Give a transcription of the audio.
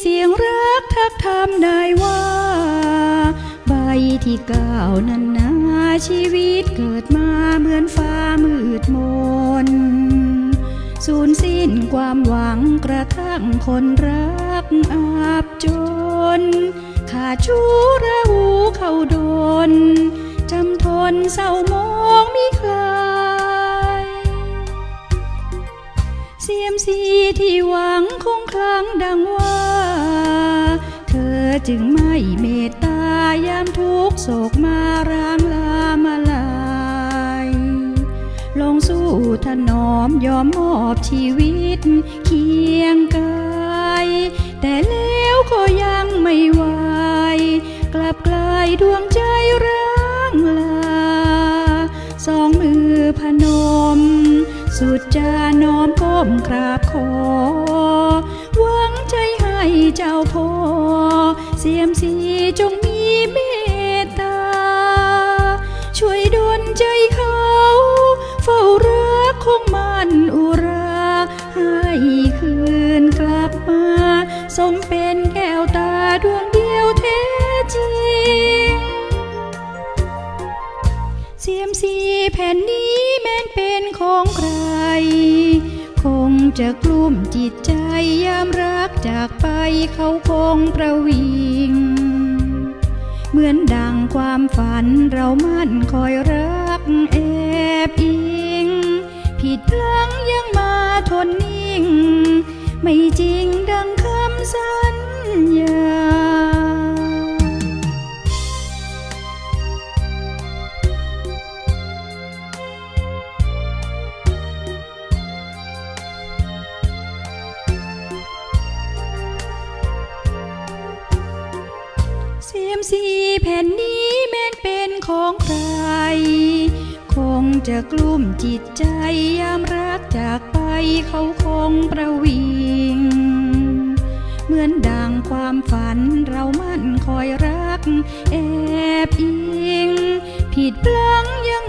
เสียงรักทักทำได้ว่า ใบที่เก้านั้นนาชีวิตเกิดมาเหมือนฟ้ามืดมนสูญสิ้นความหวังกระทั่งคนรักอับจน ขาดชู้ระหูเข้าโดน จำทนเศร้ามองมิ จึงไม่เมตตายามทุกโศกมารางลามาลายลงสู้ถนอมยอมมอบชีวิตเคียงกาย แต่แล้วก็ยังไม่ไหวกลับกลายดวงใจร้างลา สองมือพนม สุดจะน้อมก้มกราบขอหวังใจห เจ้าพ่อเสียมสีจงมีเมตตา ช่วยดลใจเขา เฝ้ารักของมันอุรา ให้คืนกลับมา สมเป็นแก้วตาดวงเดียวแท้จริง เสียมสีแผ่นนี้แม้นเป็นของใคร คงจะกลุ้มจิตใจ ยามรักจากไปเขาคงประวิง เหมือนดังความฝันเรามั่นคอยรักแอบอิง ผิดพลั้งยังมาทนนิ่ง ไม่จริง สีแผ่นนี้แม้นเป็นของใคร คงจะกลุ่มจิตใจยามรักจากไปเขาคงประวิง เหมือนดังความฝันเรามั่นคอยรัก แอบอิง ผิดพลั้งยัง